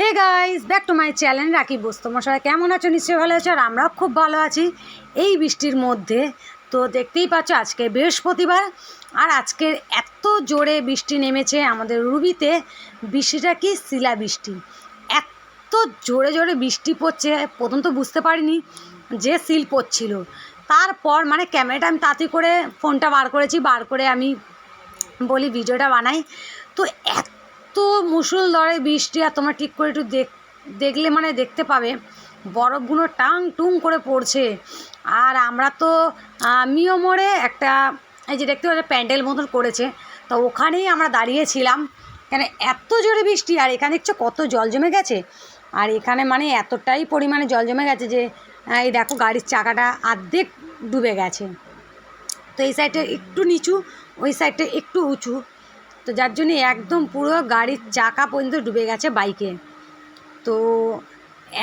Hey guys back to my channel Rakhi Bose. তোমার সবাই কেমন আছো? নিশ্চয়ই ভালো আছো, আর আমরাও খুব ভালো আছি। এই বৃষ্টির মধ্যে তো দেখতেই পাচ্ছ, আজকে বৃহস্পতিবার, আর আজকের এত জোরে বৃষ্টি নেমেছে আমাদের রুবিতে, বৃষ্টিটা কি শিলা বৃষ্টি। এত জোরে জোরে বৃষ্টি পড়ছে, প্রথম তো বুঝতে পারিনি যে সিল পড়ছিল। তারপর মানে ক্যামেরাটা আমি তাড়াতাড়ি করে ফোনটা বার করেছি, বার করে আমি বলি, ভিডিওটা বানাই। তো এত মুসুলধরে বৃষ্টি, আর তোমরা ঠিক করে একটু দেখ, দেখলে মানে দেখতে পাবে, বরফগুলো টাং টুং করে পড়ছে। আর আমরা তো মিও মোড়ে একটা, এই যে দেখতে পাচ্ছি প্যান্ডেল মতন করেছে, তো ওখানেই আমরা দাঁড়িয়েছিলাম। কেন এত জোরে বৃষ্টি, আর এখানে দেখছ কত জল জমে গেছে? আর এখানে মানে এতটাই পরিমাণে জল জমে গেছে যে এই দেখো গাড়ির চাকাটা অর্ধেক ডুবে গেছে। তো এই সাইডটা একটু নিচু, ওই সাইডটা একটু উঁচু। তো যার জন্য একদম পুরো গাড়ির চাকা পর্যন্ত ডুবে গেছে বাইকে। তো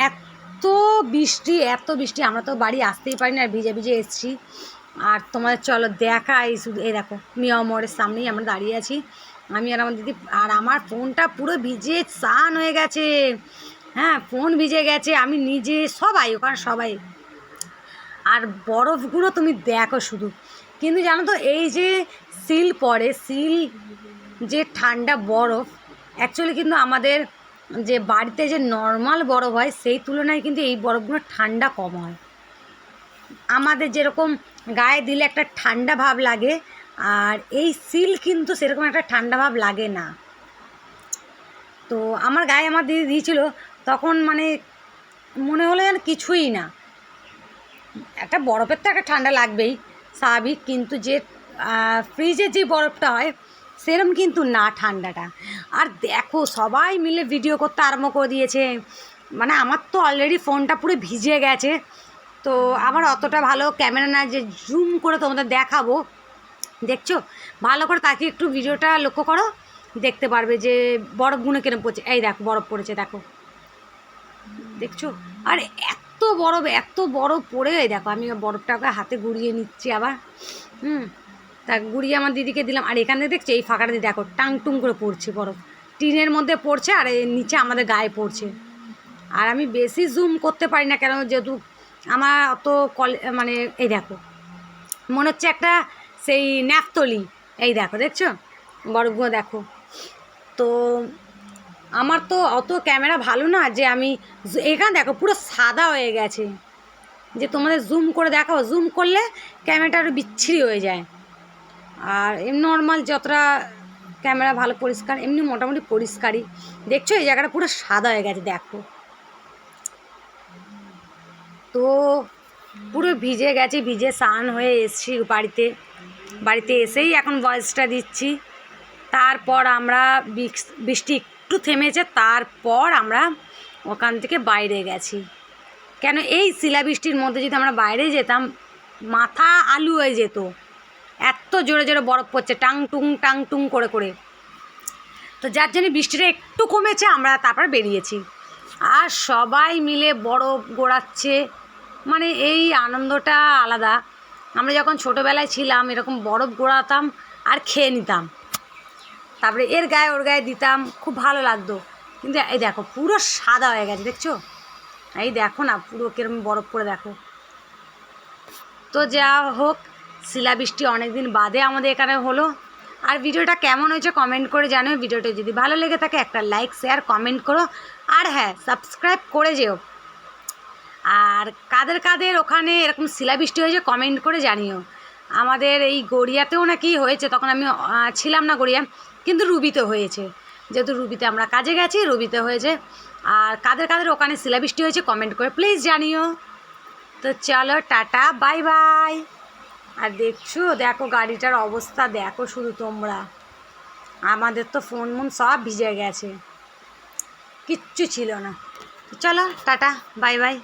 এত বৃষ্টি এত বৃষ্টি, আমরা তো বাড়ি আসতেই পারি না ভিজে ভিজে এসছি। আর তোমাদের চলো দেখা এই শুধু, এই দেখো, মিয়া মোড়ের সামনেই আমরা দাঁড়িয়ে আছি। আমি আর আমার দিদি, আর আমার ফোনটা পুরো ভিজে স্নান হয়ে গেছে। হ্যাঁ ফোন ভিজে গেছে, আমি নিজে, সবাই, ওখানে সবাই। আর বরফগুলো তুমি দেখো শুধু। কিন্তু জানো তো, এই যে সিল পড়ে, সিল যে ঠান্ডা বরফ অ্যাকচুয়ালি কিন্তু আমাদের যে বাড়িতে যে নর্মাল বরফ হয়, সেই তুলনায় কিন্তু এই বরফগুলো ঠান্ডা কম হয়। আমাদের যেরকম গায়ে দিলে একটা ঠান্ডা ভাব লাগে, আর এই সিল কিন্তু সেরকম একটা ঠান্ডা ভাব লাগে না। তো আমার গায়ে আমার দিদি দিয়েছিল, তখন মানে মনে হলো যেন কিছুই না। একটা বরফের তো একটা ঠান্ডা লাগবেই, স্বাভাবিক, কিন্তু যে ফ্রিজে যে বরফটা হয় সেরম কিন্তু না ঠান্ডাটা। আর দেখো, সবাই মিলে ভিডিও করতে আরম্ভ করে দিয়েছে। মানে আমার তো অলরেডি ফোনটা পুরো ভিজে গেছে। তো আমার অতটা ভালো ক্যামেরা না, যে জুম করে তোমাদের দেখাবো। দেখছ? ভালো করে তাকে একটু ভিডিওটা লক্ষ্য করো। দেখতে পারবে যে বরফগুলো কেরম পড়ছে। এই দেখো, বরফ পড়েছে, দেখো। দেখছ? আর এত বরফ এত বরফ পড়ে দেখো, আমি বরফটাকে হাতে গুড়িয়ে নিচ্ছি আবার। হুম। তা গুড়িয়ে আমার দিদিকে দিলাম, আর এখানে দেখছি এই ফাঁকাটা দিয়ে দেখো টাং টুং করে পড়ছে বরফ। টিনের মধ্যে পড়ছে আর এর নিচে আমাদের গায়ে পড়ছে। আর আমি বেশি জুম করতে পারি না কেন, যেহেতু আমার অত কলে মানে এই দেখো, মনে হচ্ছে একটা সেই ন্যাপতলি। এই দেখো, দেখছ? বরফগুলো দেখো। তো আমার তো অত ক্যামেরা ভালো না যে আমি এখানে দেখো, পুরো সাদা হয়ে গেছে। যে তোমাদের জুম করে দেখাও জুম করলে ক্যামেরাটা আরও বিচ্ছিরি হয়ে যায়। আর এমনি নর্মাল যতটা ক্যামেরা ভালো পরিষ্কার, এমনি মোটামুটি পরিষ্কারই। দেখছ, এই জায়গাটা পুরো সাদা হয়ে গেছে, দেখো। তো পুরো ভিজে গেছে, ভিজে স্নান হয়ে এসছি বাড়িতে। বাড়িতে এসেই এখন ভয়েসটা দিচ্ছি। তারপর আমরা বৃষ্টি একটু থেমেছে, তারপর আমরা ওখান থেকে বাইরে গেছি। কেন, এই শিলাবৃষ্টির মধ্যে যদি আমরা বাইরে যেতাম, মাথা আলু হয়ে যেত। এত জোরে জোরে বরফ পড়ছে, টাং টুং টাং টুং করে করে। তো যার জন্য বৃষ্টিটা একটু কমেছে, আমরা তারপর বেরিয়েছি। আর সবাই মিলে বরফ গোড়াচ্ছে মানে এই আনন্দটা আলাদা। আমরা যখন ছোটোবেলায় ছিলাম, এরকম বরফ গোড়াতাম আর খেয়ে নিতাম। তারপরে এর গায়ে ওর গায়ে দিতাম, খুব ভালো লাগতো। কিন্তু এই দেখো, পুরো সাদা হয়ে গেছে, দেখছ? এই দেখো না, পুরো কিরম বরফ পড়ে, দেখো। তো যা হোক শিলাবৃষ্টি অনেক দিন বাদে আমাদের এখানে হলো। আর ভিডিওটা কেমন হয়েছে কমেন্ট করে জানিও। ভিডিওটা যদি ভালো লেগে থাকে, একটা লাইক শেয়ার কমেন্ট করো। আর হ্যাঁ সাবস্ক্রাইব করে যেও। আর কাদের কাদের ওখানে এরকম শিলাবৃষ্টি হয়েছে কমেন্ট করে জানিও। আমাদের এই গড়িয়াতেও নাকি হয়েছে, তখন আমি ছিলাম না গড়িয়া, কিন্তু রুবিতে হয়েছে। যেহেতু রুবিতে আমরা কাজে গেছি, রুবিতে হয়েছে। আর কাদের কাদের ওখানে শিলাবৃষ্টি হয়েছে কমেন্ট করে প্লিজ জানিও। তো চলো, টাটা বাই বাই আর দেখছ, দেখো গাড়িটার অবস্থা, দেখো শুধু তোমরা। আমাদের তো ফোন মন সব ভিজে গেছে। কিচ্ছু ছিল না। চলো, টাটা, বাই বাই।